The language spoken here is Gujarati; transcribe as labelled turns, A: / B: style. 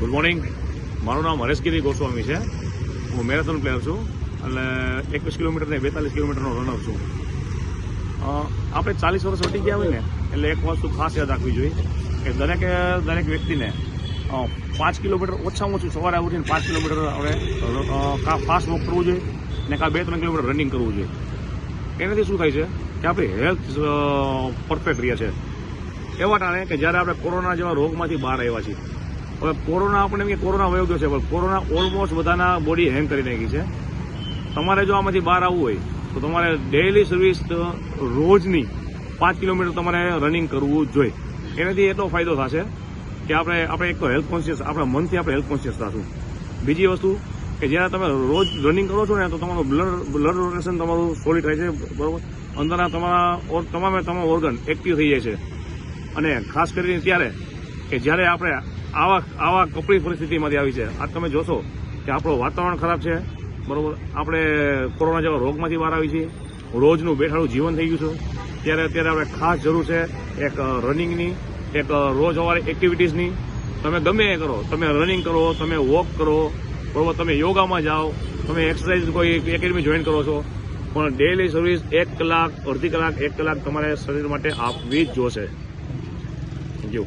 A: ગુડ મોર્નિંગ મારું નામ હરેશગીરી ગોસ્વામી છે. હું મેરેથોન પ્લેયર છું અને એકવીસ કિલોમીટર ને બેતાલીસ કિલોમીટરનો રનર છું. આપણે ચાલીસ વર્ષ વટી ગયા હોય ને, એટલે એક વસ્તુ ખાસ યાદ રાખવી જોઈએ કે દરેકે, દરેક વ્યક્તિને પાંચ કિલોમીટર, ઓછામાં ઓછું સવારે ઉઠીને પાંચ કિલોમીટર આપણે કાં ફાસ્ટ વોક કરવું જોઈએ ને કાં બે, ત્રણ કિલોમીટર રનિંગ કરવું જોઈએ. એનાથી શું થાય છે કે આપણી હેલ્થ પરફેક્ટ રહે છે. એવા ટાણે કે જ્યારે આપણે કોરોના જેવા રોગમાંથી બહાર આવ્યા છીએ હવે કોરોના આપણે એમ કે કોરોના વયો ગયો છે, પણ કોરોના ઓલમોસ્ટ બધાના બોડી હેંગ કરી નાખી છે. તમારે જો આમાંથી બહાર આવવું હોય, તો તમારે ડેઇલી સર્વિસ રોજની પાંચ કિલોમીટર તમારે રનિંગ કરવું જોઈએ. એનાથી એટલો ફાયદો થશે કે આપણે આપણે એક તો હેલ્થ કોન્શિયસ આપણા મનથી આપણે હેલ્થ કોન્શિયસ થશું. બીજી વસ્તુ કે જ્યારે તમે રોજ રનિંગ કરો છો ને, તો તમારું બ્લડ બ્લડ રોટેશન તમારું સોલિડ થાય છે, બરોબર? અંદરના તમારા તમામે તમામ ઓર્ગન એક્ટિવ થઈ જાય છે. અને ખાસ કરીને ત્યારે કે જ્યારે આપણે આવા આવા કપડી પરિસ્થિતિમાંથી આવી છે આ તમે જોશો કે આપણું વાતાવરણ ખરાબ છે, બરોબર? આપણે કોરોના જેવા રોગમાંથી બહાર આવી છીએ. રોજનું બેઠાડું જીવન થઈ ગયું છે. ત્યારે અત્યારે આપણે ખાસ જરૂર છે એક રનિંગની, એક રોજ સવારે એક્ટિવિટીઝની તમે ગમે એ કરો, તમે રનિંગ કરો, તમે વોક કરો, બરોબર? તમે યોગામાં જાઓ, તમે એક્સરસાઇઝ કોઈ એકેડમી જોઈન કરો છો, પણ ડેઇલી સર્વિસ એક કલાક, અડધી કલાક, એક કલાક તમારે શરીર માટે આપવી જ જોશે. Thank you